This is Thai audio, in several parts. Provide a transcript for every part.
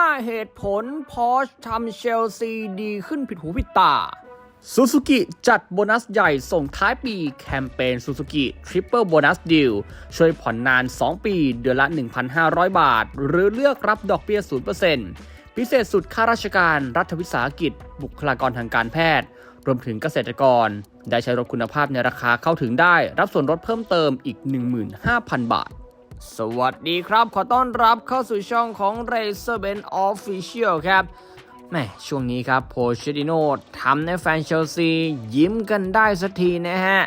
5 เหตุผลพอชทำเชลซีดีขึ้นผิดหูผิดตาซูซูกิจัดโบนัสใหญ่ส่งท้ายปีแคมเปญซูซูกิทริปเปิลโบนัสดิลช่วยผ่อนนาน 2 ปี เดือนละ 1,500 บาท หรือเลือกรับดอกเบี้ย 0%พิเศษสุดข้าราชการรัฐวิสาหกิจ บุคลากรทางการแพทย์ รวมถึงเกษตรกร ได้ใช้รถคุณภาพในราคาเข้าถึงได้ รับส่วนลดเพิ่มเติมอีก 15,000 บาท สวัสดีครับ ขอต้อนรับเข้าสู่ช่องของ Razer b e n Official ครับแม่ช่วงนี้ครับโพชดิโนทำให้แฟนเชลซียิ้มกันได้สักทีนะฮะ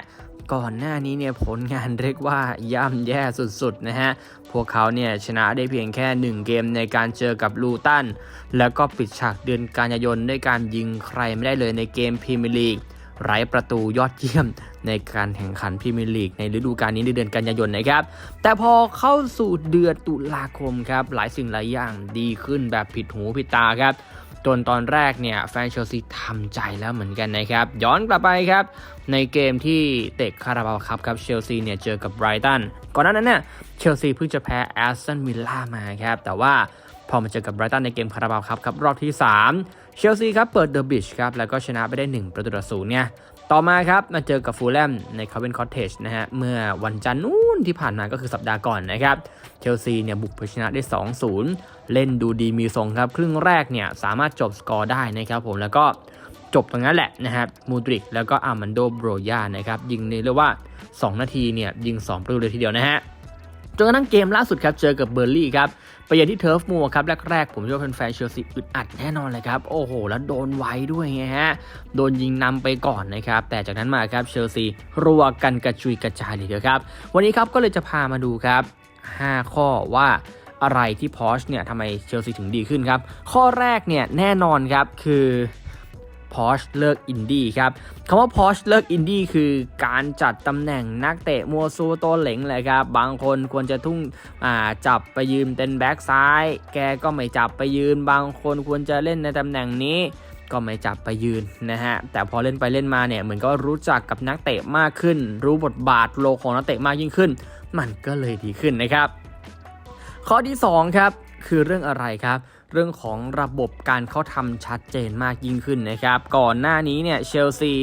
ก่อนหน้านี้เนี่ยผลงานเรียกว่าย่ำแย่สุดๆนะฮะ พวกเขาเนี่ยชนะได้เพียงแค่ 1 เกมในการเจอกับลูตัน แล้วก็ปิดฉากเดือนกันยายนด้วยการยิงใครไม่ได้เลยในเกมพรีเมียร์ลีก ไร้ประตูยอดเยี่ยมในการแข่งขันพรีเมียร์ลีกในฤดูกาลนี้ในเดือนกันยายนนะครับ แต่พอเข้าสู่เดือนตุลาคมครับหลายสิ่งหลายอย่างดีขึ้นแบบผิดหูผิดตาครับจนตอนแรกเนี่ยแฟนเชลซีทำใจแล้วเหมือนกันนะครับ ย้อนกลับไปครับ ในเกมที่เตะคาราบาวครับครับเชลซีเนี่ยเจอกับไบรตันก่อนหน้านั้นเนี่ยเชลซีเพิ่งจะแพ้แอสตันวิลล่ามาครับ แต่ว่า อมาเจอกับไบรตันในเกมคาราบาวครับครับรอบที่ 3 เชลซีครับเปิดเดอะบิชครับแล้วก็ชนะไปได้ 1 ประตูต่อศูนย์เนี่ยต่อมาครับมาเจอกับฟูลแลมในคาเวนคอตเทจนะฮะเมื่อวันจันทร์นู้นที่ผ่านมาก็คือสัปดาห์ก่อนนะครับเชลซีเนี่ยบุกไปชนะได้ 2-0 เล่นดูดีมีทรงครับ ครึ่งแรกเนี่ยสามารถจบสกอร์ได้นะครับผมแล้วก็จบตรงนั้นแหละนะครับมูดริกแล้วก็อามันโดโบรยานะครับยิงในเรียกว่า 2 นาทีเนี่ยยิง 2 ประตูเลยทีเดียวนะฮะ จนกระทั่งเกมล่าสุดครับเจอกับเบอร์ลี่ครับไปเยือนที่เทิร์ฟมัวครับแรกๆ ผมเชื่อแฟนๆเชลซีอึดอัดแน่นอนเลยครับ โอ้โห แล้วโดนไว้ด้วยไงฮะ โดนยิงนำไปก่อนนะครับ แต่จากนั้นมาครับเชลซีรัวกันกระจุยกระจายเลยครับ วันนี้ครับก็เลยจะพามาดูครับ 5 ข้อว่าอะไรที่พอชเนี่ยทำไมเชลซีถึงดีขึ้นครับ ข้อแรกเนี่ยแน่นอนครับคือ พอชเลิกอินดี้ครับคำว่าพอชเลิกอินดี้คือการจัดตำแหน่งนักเตะมัวซูโตวเหลงเลยครับ บางคนควรจะทุ่งจับไปยืมเป็นแบ็กซ้าย แกก็ไม่จับไปยืน บางคนควรจะเล่นในตำแหน่งนี้ก็ไม่จับไปยืนนะฮะ แต่พอเล่นไปเล่นมาเนี่ยเหมือนก็รู้จักกับนักเตะมากขึ้น รู้บทบาทโลของนักเตะมากยิ่งขึ้น มันก็เลยดีขึ้นนะครับ ข้อที่ 2 ครับ คือเรื่องอะไรครับ เรื่องของระบบการเข้าทำชัดเจนมากยิ่งขึ้นนะครับ ก่อนหน้านี้เนี่ยเชลซี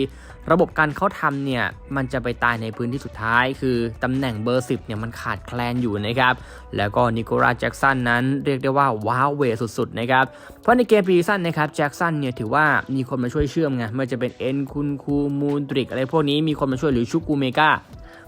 ระบบการเข้าทำเนี่ยมันจะไปตายในพื้นที่สุดท้าย คือตำแหน่งเบอร์ 10เนี่ยมันขาดแคลนอยู่นะครับ แล้วก็นิโคลัสแจ็กสันนั้นเรียกได้ว่าว้าวเวสุดๆนะครับ เพราะในเกมปีซันนะครับแจ็กสันเนี่ยถือว่ามีคนมาช่วยเชื่อมไงไม่ว่าจะเป็นเอ็นคุนคูมูนดริกอะไรพวกนี้มีคนมาช่วยหรือชูกูเมกา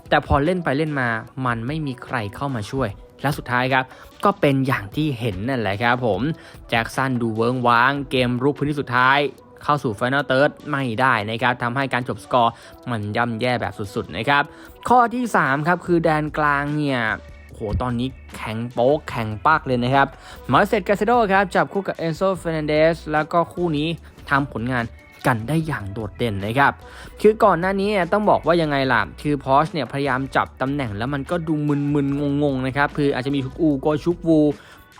แต่พอเล่นไปเล่นมามันไม่มีใครเข้ามาช่วย และสุดท้ายครับ ก็เป็นอย่างที่เห็นนั่นแหละครับผมแจ็คสันดูเวิงว้าง เกมรุกพื้นที่สุดท้ายเข้าสู่ไฟนอลเติร์ดไม่ได้นะครับทำให้การจบสกอร์มันย่ำแย่แบบสุดๆนะครับ ข้อที่3ครับคือแดนกลางเนี่ยโหตอนนี้แข็งโป๊กแข็งปากเลยนะครับมาเซตกาเซโดครับจับคู่กับเอนโซเฟรนันเดสแล้วก็คู่นี้ทำผลงาน กันได้อย่างโดดเด่นนะครับ คือก่อนหน้านี้ต้องบอกว่ายังไงล่ะ คือพอชเนี่ยพยายามจับตำแหน่งแล้วมันก็ดูมึนๆงงๆนะครับ คืออาจจะมีชุกอูโกชุกวู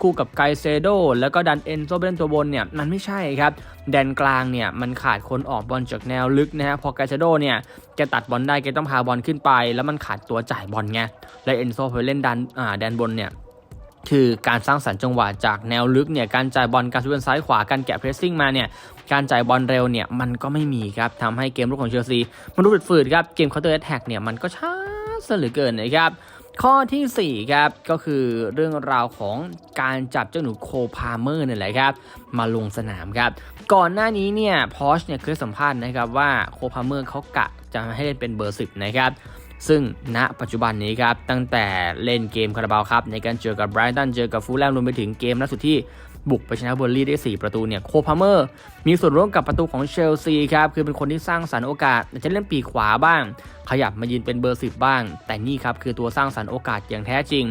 คู่กับไกเซโดแล้วก็ดันเอนโซเบนตัวบนเนี่ยมันไม่ใช่ครับ แดนกลางเนี่ยมันขาดคนออกบอลจากแนวลึกนะฮะพอไกเซโดเนี่ยแกตัดบอลได้แกต้องพาบอลขึ้นไป แล้วมันขาดตัวจ่ายบอลไงและเอนโซพอเล่นดันอ่าแดนบนเนี่ย คือการสร้างสรรค์จังหวะจากแนวลึกเนี่ยการจ่ายบอลการช่วยซ้ายขวาการแกะเพรสซิ่งมาเนี่ยการจ่ายบอลเร็วเนี่ยมันก็ไม่มีครับทำให้เกมรุกของเชลซีมันรุดฝืดครับเกมเคาน์เตอร์แอตแทกเนี่ยมันก็ช้าซะเหลือเกินนะครับข้อทีสี่4ครับก็คือเรื่องราวของการจับเจ้าหนูโคพาเมอร์นี่แหละครับมาลงสนามครับก่อนหน้านี้เนี่ยพอชเนี่ยเคยสัมภาษณ์นะครับว่าโคพาเมอร์เขากะจะให้เล่นเป็นเบอร์สิบนะครับ ซึ่งณปัจจุบันนี้ครับตั้งแต่เล่นเกมคาราบาวครับในการเจอกับไบรตันเจอกับฟูลแลมรวมไปถึงเกมล่าสุดที่บุกไปชนะเบอร์ลี่ได้ 4 ประตูเนี่ยโคพาเมอร์มีส่วนร่วมกับประตูของเชลซีครับคือเป็นคนที่สร้างสรรค์โอกาสจะเล่นปีกขวาบ้างขยับมายืนเป็นเบอร์10บ้าง แต่นี่ครับคือตัวสร้างสรรค์โอกาสอย่างแท้จริง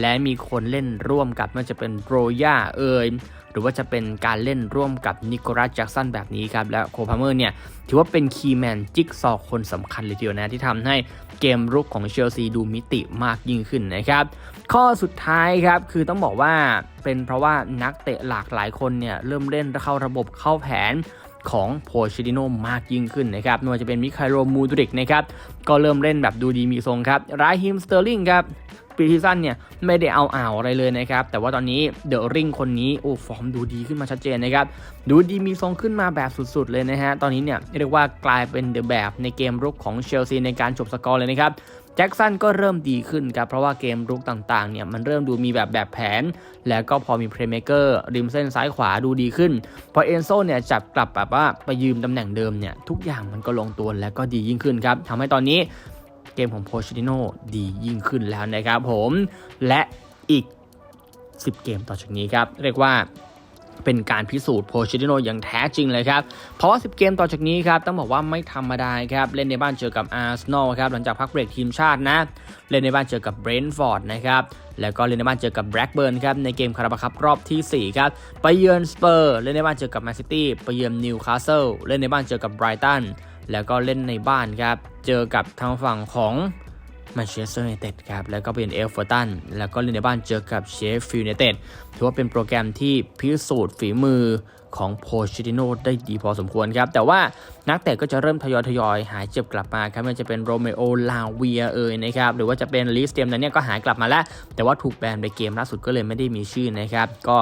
และมีคนเล่นร่วมกับมันจะเป็นโรย่าเอยหรือว่าจะเป็นการเล่นร่วมกับนิโคลัสแจ็กสันแบบนี้ครับ และโคพาเมอร์เนี่ย ถือว่าเป็นคีย์แมนจิ๊กซอคนสำคัญเลยทีเดียวนะที่ทำให้เกมรุกของเชลซีดูมิติมากยิ่งขึ้นนะครับ ข้อสุดท้ายครับ คือต้องบอกว่าเป็นเพราะว่านักเตะหลากหลายคนเนี่ย เริ่มเล่นเข้าระบบเข้าแผน ของโพชิดิโนมากยิ่งขึ้นนะครับไม่ว่าจะเป็นมิคาโรมูดริกนะครับก็เริ่มเล่นแบบดูดีมีทรงครับไรฮิมสเตอร์ลิงครับปีที่สั้นเนี่ยไม่ได้เอาอ่าวอะไรเลยนะครับ แต่ว่าตอนนี้เดอะริงคนนี้โอ้ฟอร์มดูดีขึ้นมาชัดเจนนะครับ ดูดีมีทรงขึ้นมาแบบสุดๆเลยนะฮะ ตอนนี้เนี่ยเรียกว่ากลายเป็นเดอะแบบในเกมรุกของเชลซีในการจบสกอร์เลยนะครับ แจ็คสันก็เริ่มดีขึ้นครับเพราะว่าเกมรุกต่างๆเนี่ยมันเริ่มดูมีแบบแบบแผน แล้วก็พอมีเพลย์เมเกอร์ริมเส้นซ้ายขวาดูดีขึ้น พอเอนโซเนี่ยจับกลับแบบว่าไปยืมตำแหน่งเดิมเนี่ยทุกอย่างมันก็ลงตัวแล้วก็ดียิ่งขึ้นครับทำให้ตอนนี้เกมของโพชิติโนดียิ่งขึ้นแล้วนะครับผมและอีก 10 เกมต่อจากนี้ครับ เรียกว่า เป็นการพิสูจน์โพชิติโนอย่างแท้จริงเลยครับ เพราะว่า 10 เกมต่อจากนี้ครับ ต้องบอกว่าไม่ธรรมดาครับ เล่นในบ้านเจอกับอาร์เซนอลครับ หลังจากพักเบรกทีมชาตินะ เล่นในบ้านเจอกับเบรนท์ฟอร์ดนะครับ แล้วก็เล่นในบ้านเจอกับแบล็กเบิร์นครับ ในเกมคาราบาคัพรอบทีสี่ 4 ครับ ไปเยือนสเปอร์ เล่นในบ้านเจอกับแมนซิตี้ ไปเยือนนิวคาสเซิล เล่นในบ้านเจอกับไบรตัน แล้วก็เล่นในบ้านครับ เจอกับทางฝั่งของ แมนเชสเตอร์ยูไนเต็ดครับ แล้วก็เป็นเอฟเวอร์ตัน แล้วก็เล่นในบ้านเจอกับเชฟฟิลด์ยูไนเต็ด ถือว่าเป็นโปรแกรมที่พิสูจน์ฝีมือของโพชิติโนได้ดีพอสมควรครับ แต่ว่านักเตะก็จะเริ่มทยอยทยอยหายเจ็บกลับมาครับไม่ว่าจะเป็นโรเมโอลาเวียเอ่ยนะครับหรือว่าจะเป็นลิสเตียมนั้นเนี่ยก็หายกลับมาแล้ว แต่ว่าถูกแบนไปเกมล่าสุดก็เลยไม่ได้มีชื่อนะครับก็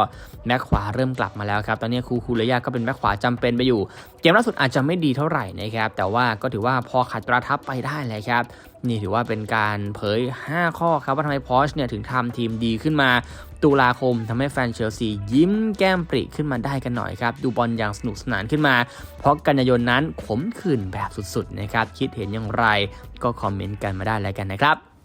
แบ็คขวาเริ่มกลับมาแล้วครับตอนนี้คูคูเรยาก็เป็นแบ็คขวาจำเป็นไปอยู่ เกมล่าสุดอาจจะไม่ดีเท่าไหร่นะครับแต่ว่าก็ถือว่าพอขัดประทับไปได้เลยครับนี่ถือว่าเป็นการเผย 5 ข้อครับว่าทำไมพอชเนี่ยถึงทำทีมดีขึ้นมา ตุลาคมทำให้แฟนเชลซียิ้มแก้มปริขึ้นมาได้กันหน่อยครับดูบอลอย่างสนุกสนานขึ้นมา เพราะกันยายนนั้นขมขื่นแบบสุดๆนะครับคิดเห็นอย่างไรก็คอมเมนต์กันมาได้แล้วกันนะครับ